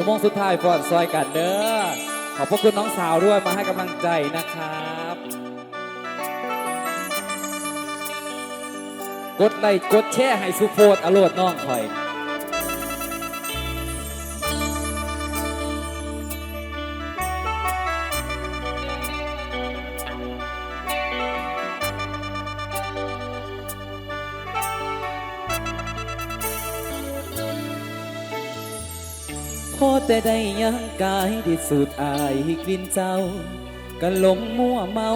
ชั่วโมงสุดท้ายฟอนซอยกันเด้อขอบพระคุณน้องสาวด้วยมาให้กำลังใจนะครับกดไลค์กดแชร์ให้สุโพดอโลดน้องคอย แต่ได้ยังกายได้สูดอายกลิ่นเจ้าก็หลงมั่วเมา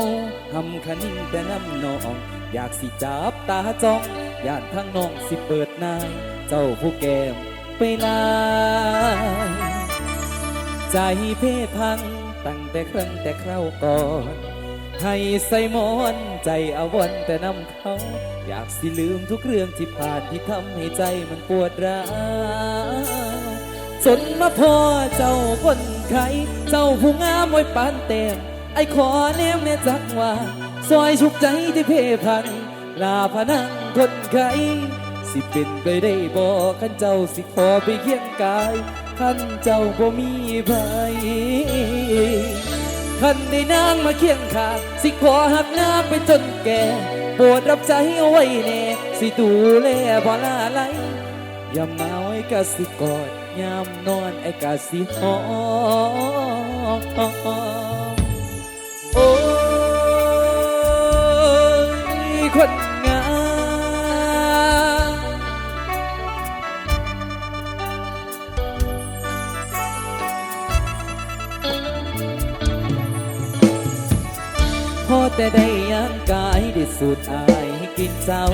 ทำคันิ่งแต่น้ำนอง อยากสิจับตาจ้องย่านทั้งน้องสิเปิดหน้า เจ้าผู้แก้มไปลาใจเพพังตั้งแต่ครั้งแต่คราวก่อน ให้ใส่หมอนใจอวรณ์แต่นำเขา อยากสิลืมทุกเรื่องที่ผ่านที่ทำให้ใจมันปวดร้าว จนมาพอเจ้าคนไข้เจ้าผู้งามไว้ปานเต็มไอ้ขอแนมแน่จักว่าซอยชุกใจที่เพพันลาพนังคนไข้สิเป็นไปได้บอกขันเจ้าสิขอไปเคียงกายขันเจ้าบ่มีภัยคันได้นางมาเคียงขาสิขอหักหน้าไปจนแก่โปรดรับใจเอาไว้แน่สิดูแลบ่ลาไหลยามาไอ้กะสิกอด ยามนอนไอ้กะสิหอโอ้ยคนงามพอแต่ได้ยางกายได้สูดอายให้กินเจ้า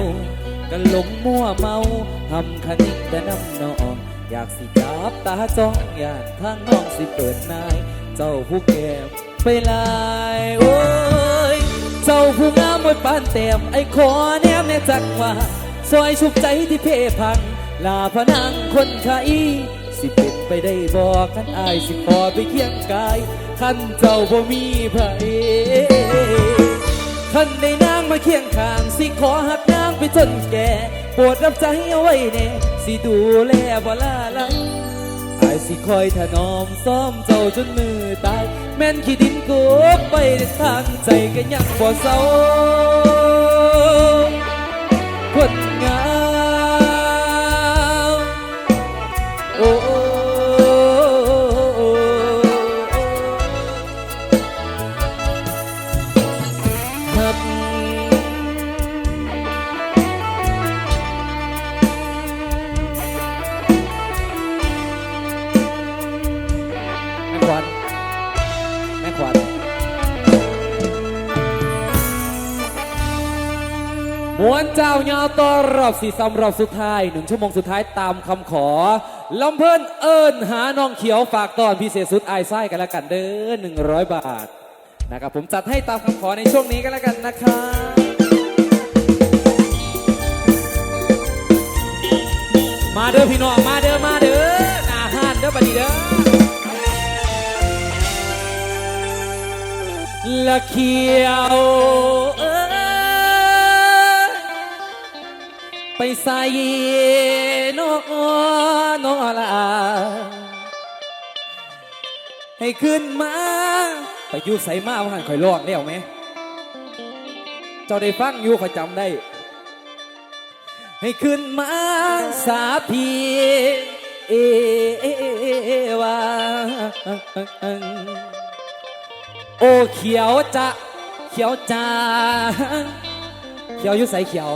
กันหลงมั่วเมาทำคันิงแต่น้ำนอง อยากสิจับตาจ้องอยากทางน้องสิเปิดนาย เจ้าผู้แก้มไปลายโอ้ย เจ้าผู้งามไว้ปานเต็มไอ้ขอแนมแน่จักว่าซอยชุบใจที่เพพัง ลาพนังคนไข้สิเป็นไปได้บอกกันอายสิขอไปเคียงกายขันเจ้าบ่มีไผท่านได้นางมาเคียงข้าง สิขอหักนางไปจนแก่ โปรดรับใจเอาไว้แน่ สิดูแลบ่ลาลังอายสิคอยถนอมซ้อมเจ้าจนมือตาย แม่นขี้ดินกูไปในทางใจก็ยังบ่เศร้าคน มวนเจ้ายาวต่อรอบสี่สามรอบสุดท้ายหนึ่งชั่วโมงสุดท้ายตามคำขอลำเพิ่นเอิญหาน้องเขียวฝากตอนพิเศษสุดไอไส้กันแล้วกันเด้อหนึ่งร้อยบาทนะครับผมจัดให้ตามคำขอในช่วงนี้กันแล้วกันนะครับมาเด้อพี่น้องมาเด้อมาเด้อหนาห้านเด้อบัดนี้เด้อละเขียว ไปใส่นอนอลาให้ขึ้นมา ไปอยู่ใส่มาว่าหันข่อยรอดแล้วไหม เจ้าได้ฟังอยู่ข่อยจำได้ ให้ขึ้นมาสาพีเอวาโอ้เขียวจะเขียวจ้าเขียวอยุใส่เขียว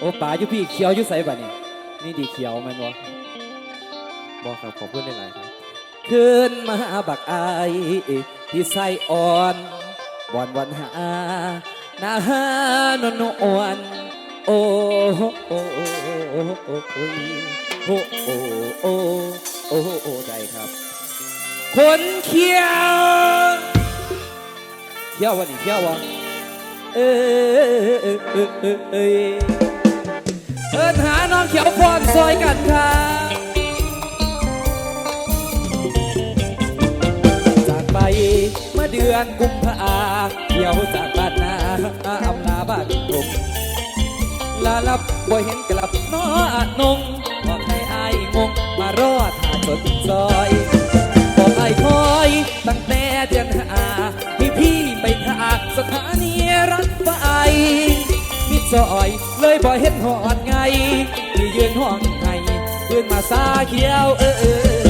โอ้ป่าอยู่พี่เขียวอยุใสบ่เนี่ยนี่ดีเขียวแมันวะบอกครับขอบคุณได้หลายครับขึ้นมาบักอายที่ใส่อ่อนบอนวันหาหน้านวลนวลโอ้โอ้โอ้โอ้โอ้โอ้โอ้โอ้โอ้โอ้โอ้ได้ครับ คนเขียวเที่ยววันนี้เที่ยววะเออเออเออเออ เอินหาน้องเขียวพร้อมซอยกันครับจากไปเมื่อเดือนกุมภาเที่ยวจากบ้านนาอำลาบ้านตรงลาลับบ่เห็นกลับน้ออนงบอกให้อายงงมารอท่าสดซอยบอกไอคอยตั้งแต่เดือนหามีพี่ไปทากสถานีรถไฟ ซอยเลยบ่เห็นหอดไงที่ยืนห้องไห้ปืนมาซาเขียวเออเออ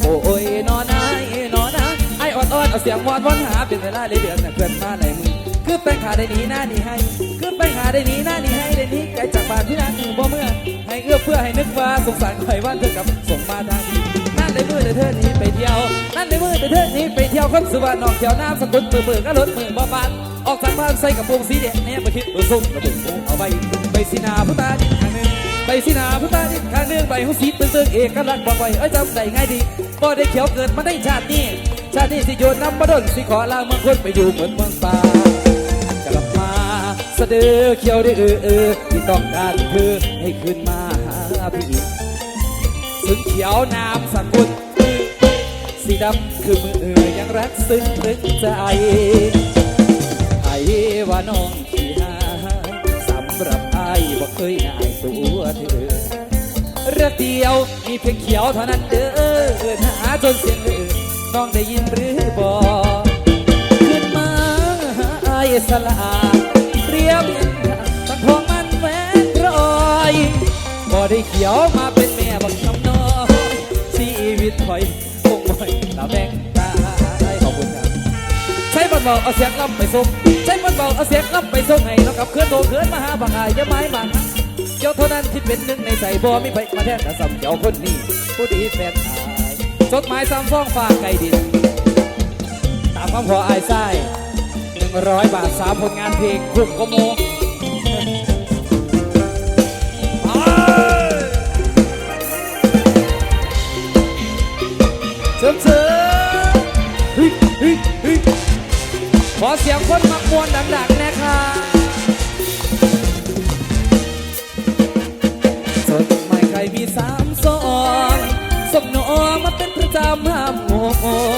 โอ้ยนอนนายนอนนะไอออดออดเอาเสียงวอนวอนหาเป็นเวลาเลยเดือนน่ะเพื่อนมาไหนมึงคือแป้งขาได้หนีหน้าหนีให้คือแป้งขาได้หนีหน้าหนีให้ได้หนี้ไกลจากบ้านพี่นางอยู่บ่เมื่อ ให้เอื้อเพื่อให้นึกว่าสงสารใครว่าเธอกับส่งมาทางนั่นเลยมือแต่เธอนี้ไปเที่ยว นั่นเลยมือแต่เธอนี้ไปเที่ยวคนสุวรรณนอกเที่ยวน้ำสกุลเปื่อเปื่อก็รถมือบ่บานออกจากบ้านใส่กระโปรงสีแดงเนี่ยมาคิดตัวส้มกระบิดปูเอาไปไปสีนาผู้ตาดินทางหนึ่งไปสินาผู้ตาดิข้างเนื่องใบหูสีตึงตึงๆเอกลักษณ์บอกไว้เอ้ยจำได้ไงดีบ่ได้เขียวเกิดมาได้ชาตินี้ชาตินี้สิโยนน้ำมาดนสิขอลาเมืองคนไปอยู่เหมือนเมืองป่า สะดือเขียวได้เออเออที่ต้องการเธอให้คืนมาหาพี่ถึงเขียวน้ำสกุลสีดำคือมืออยังรักซึ้งตึงใจไอ้ว่าน้องขี้หาสำหรับไอ้บ่เคยนายตัวเธอเรือเดียวมีเพียงเขียวเท่านั้นเด้อเอิ้นหาจนเสียงเออน้องได้ยินหรือบ่ขึ้นมาหาไอ้สลา เตรียมเงินตัดทองมันแหวนร้อยบ่ได้เขียวมาเป็นแม่บักคำน้อยชีวิตถอยคงบ่อยตาแบงตายขอบคุณครับใช้บอลเบาเอาเสียงล่ำไปส่งใช้บอลเบาเอาเสียงล่ำไปส่งให้เรากับเคลื่อนโตเคลื่อนมาหาบางอายอยาไม้มันเจ้าเท่านั้นที่เป็นหนึ่งในใจบ่มีไปมาแทนแต่สำเจ้าคนนี้ผู้ดีแฟนอายจดหมายซ้ำฟ้องฝากไกลดิน ตามคำขออายไส้ หนึ่งร้อยบาทสามผลงานเพลงคุ้มกโมเชิญเชิญเฮ้ยเฮ้ยเฮ้ยขอเสียงคนมักมวนดังๆนะครับสดใหม่ใครมีสามสองสมนอมาเป็นประจำห้ามง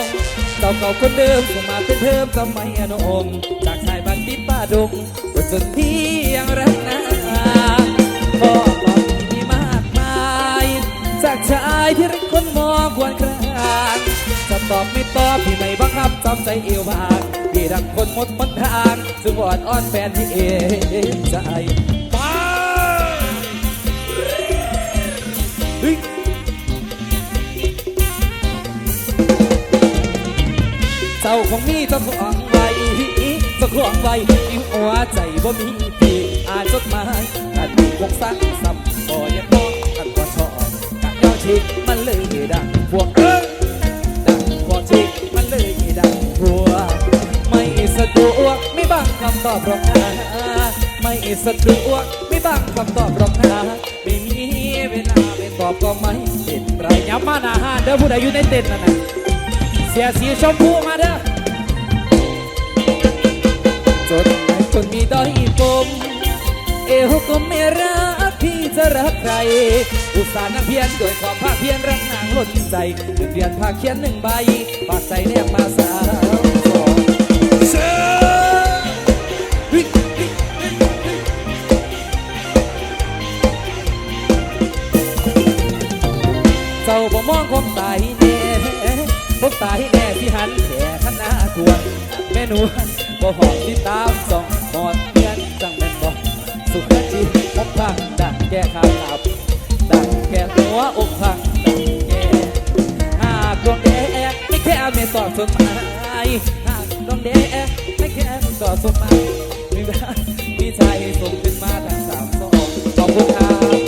ง เก่าเก่าคนเดิมส่งมาเป็นเพิ่มสมัยอนงจากชายบ้านติดป้าดงจนที่ยังรักนาขอบอกมีมากมายจากชายที่รักคนมองควรครางจะตอบไม่ตอบพี่ไม่บังคับจำใจเอวบางพี่รักคนหมดหนทางซึ่งวอดอ้อนแฟนที่เองใจไเจ้าของมีเจ้าของไว้เจ้าของไว้มีหัวใจบ่มีพี่อาจดหมายกันมีคงสั่งซ้ำบ่อยังมองกันว่าชอบกันยอชิกมันเลยดังพวกเอ้ยดังพอชิกมันเลยดังหัวไม่สะดวกไม่บังคำตอบหรอกนะไม่สะดวกไม่บังคำตอบหรอกนะไม่มีเวลาไม่ตอบก็ไม่เป็นไรย้ำมาหน้าห้านเด้อผู้ใดอยู่ในเต็นท์นั่นนะ เสียสีชมพูมาเด้อจนไหนมีด้อยปมเอวก็ไม่รักพี่จะรักใคร อุตส่าห์นั่งเพียนโดวยความภาคเพียนรักนางล้นใจหนึ่งเดือนภาคเขียนหนึ่งใบปากใจแนบมาสาวสองเชิญเฮ้ยเฮ้ยเฮ้ยเฮ้ยเจ้าบ่มองคงตาย ตายแน่ที่หันแข่ขนาทวนแม่หนูบ่หอบที่ตามส่องหอดเพียนจังแม่นบ่สุขจิตอกพังดังแก่ขางลับดังแก่หัวอกพังดังแก่หากดวงแดงไม่แค่ไม่ตอบสนไม้หากดวงแดงไม่แค่ไม่ตอบสนไม้มีมีใจส่งขึ้นมาทั้งสามสองขอบคุณครับ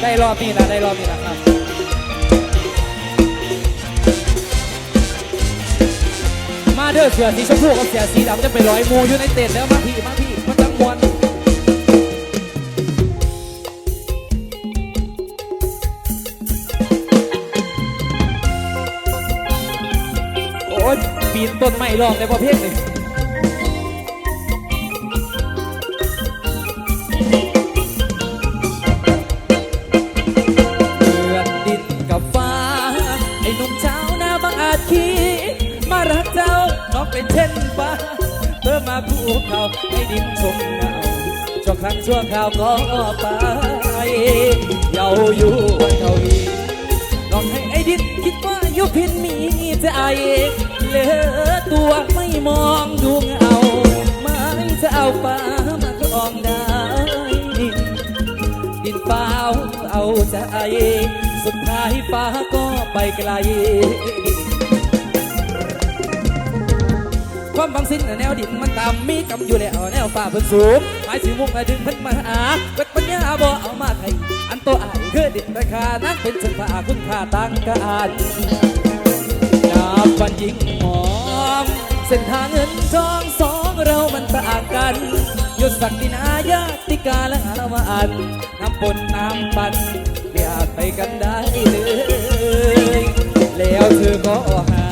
ได้รอบนี้นะได้รอบนี้นะครับ เด้อเสือสีชมพูกับเสือสีดำจะไปร้อยมูอยู่ในเต็นท์แล้วมาพี่มาพี่มาจังมวนโอ้ยปีนต้นไม้ลองในประเภทหนึ่ง มาหน้าบางอมารักเจ้าน้องเขาให้ดินชมเงาชั่วครั้งชั่วคราวก็ไปเยาอยู่วันเท่าอีลองให้ไอ้ดินคิดว่ายุพินมีใจเหลือตัวไม่มองดูเงาไม่จะเอาฟ้ามาครองได้ ดินเปล่าเอาใจ สุดท้ายฟ้าก็ไปไกล ความบางสิ้นแนวดินมันต่ำมีกำอยู่แล้วแนวฟ้าเพิ่นสูงหมายสิมุ่งให้ดึงเพิ่นมาหาเกิดปัญญาบ่เอามาไทยอันโตอายคือดินราคานั้นเป็นชนฟ้าคุณค่าต่างกันนับวันยิ่งหอมเส้นทางเงินทองสองเรามันต่างกันยศศักดินาญาติกาและอารวาสน้ำปนน้ำปันไม่อาจไปกันได้เลย แล้วเธอก็หา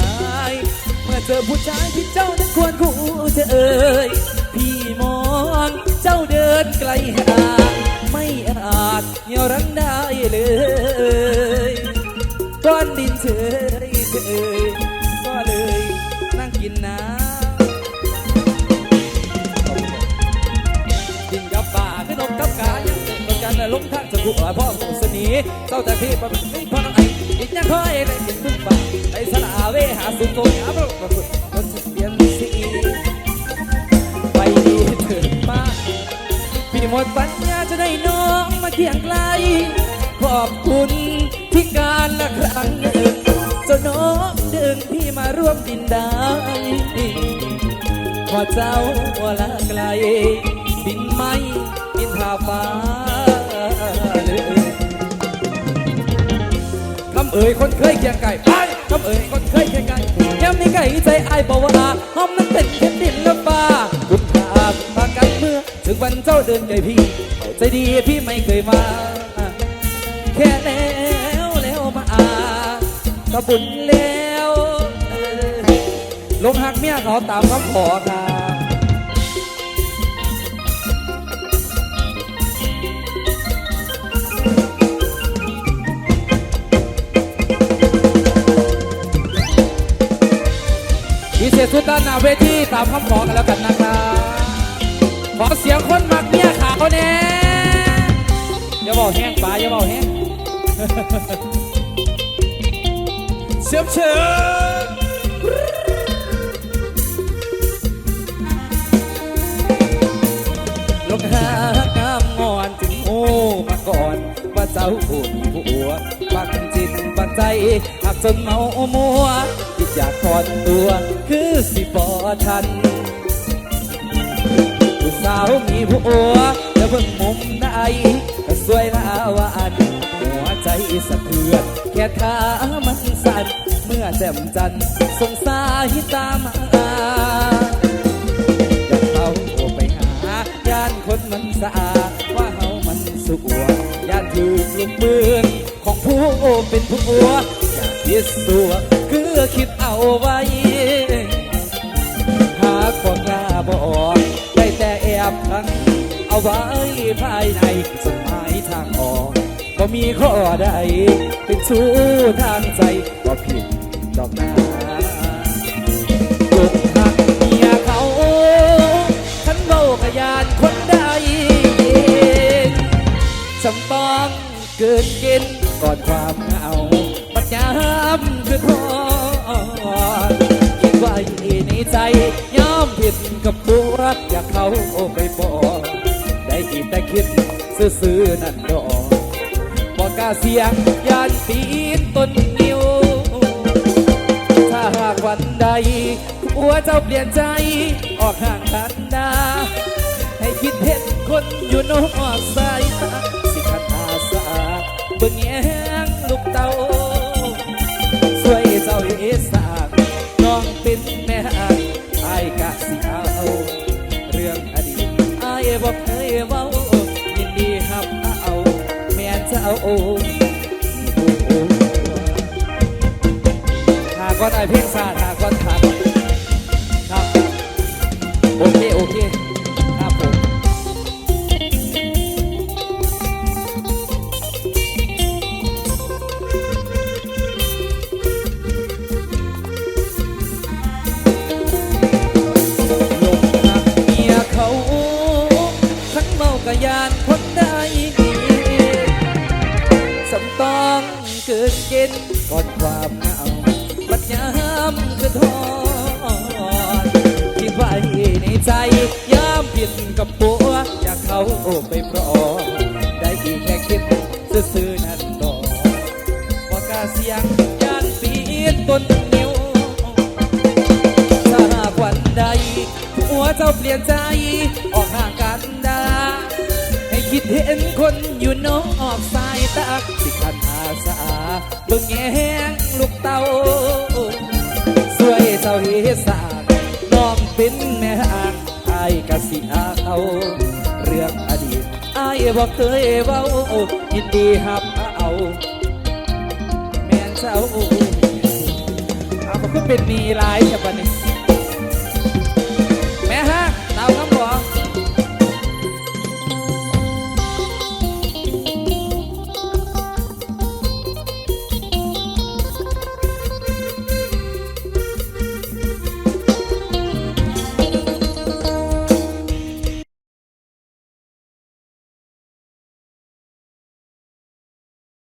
เมื่อเจอผู้ชายที่เจ้านั้นควรคู่จะเอ่ยพี่มองเจ้าเดินไกลห่างไม่อาจเหนี่ยวรั้งได้เลยก้อนดินเฉยเฉยก็เลยนั่งกินน้ำกินกับป่าขึ้นนกกับกายังเต้นกันลงทางจะกุพ่อผู้สนีเจ้าแต่พี่ประเป็นพ่อ อีกยังค่อยได้กินทุกป่าได้สละเวหาสุโกยาประประมันจะเปลี่ยนสีไปดีเถิดป้าพี่หมดปัญญาจะได้น้องมาเคียงไกล ขอบคุณที่การละครั้งหนึ่งเจ้าน้องดึงพี่มาร่วมดินได้พอเจ้าละไกลบินไม่บินทาฟ้าเลยำเอ่ยคนเคยเคียงไก่ไปคำเอ่ยคนเคยเคียงไก่ย้ำในไก่ใจอายบอกว่าหอมนั้นเป็นแค่ดินและฟ้าคุณพาพากันเมื่อ ถึงวันเจ้าเดินไกลพี่เอาใจดีพี่ไม่เคยมา แค่แล้วแล้วมาอาตะบุญแล้วลงหักเมียเขาตามคำขอครั หน้าเวทีตามคำขอกันแล้วกันนะครับขอเสียงคนมักเมียขาวแน่อย่าบอกแห้งปลาอย่าบอกแห้งเสียบเชิญลงหากามงอนถึงโอ้มาก่อนว่าเจ้าผู้มีผัวปัก ใจหักจนเมามัวคิดอยากถอนตัว คือสิบอทันผู้สาวมีผัวจะเพิ่งมุมใดก็สวยละวานหัวใจสะเทือนแค่ขามันสั่นเมื่อแจ่มจันทร์สงสายตามาอยากเขาไปหาย่านคนมันสะอาดว่าเฮามันสุกวย่านถือลูกปืนของ ผู้เป็นผัวอยากพิสูจน์คือคิดเอาไว้หากบอกกล้าบอกได้แต่แอบพังเอาไว้ภายในสมายทางออกก็มีข้อใด เป็นชู้ทางใจก็ผิดดอกนาอกหักเมียเขาฉันเบากยานคนใดจำต้องเกินกณฑ์ ก่อนความเหงาปัญญามคือพอคิดไว้ในใจยอมผิดกับตัวอยากเขาไปปอได้กินแต่คิดซื่อๆนั่นดอกบอกกาเสียงยานปีนต้นนิ้วถ้าหากวันใดผัวเจ้าเปลี่ยนใจออกห่างกันดาให้คิดเห็นคนอยู่นอกสายตาสิขัดอาสาเบิ่งแยง โอ้โอ้หากว่าได้เพลงซาห ต้องเกิดเกณฑ์ก่อนความเหงาบัดยามคือทอดคิดไว้ในใจยามผิดกับปัวจากเขาไปปลอได้แค่คิดซื่อๆนั่นดอกบอกาเสียงยานปีนต้นนิ้วถ้าหากวันใดหัวเจ้าเปลี่ยนใจออกห่างกันดาให้คิดเห็นคนอยู่นอกสายตาสิขัน บึงแหงลูกเต้าสวยเจ้าเฮสากน้องเป็นแม่อ่างอายกะสิอาเอาเรื่องอดีตอายบอกเคยเว้ายินดีหับเอาแม่เจ้าเอาก็เป็นมีหลายฉบับนี้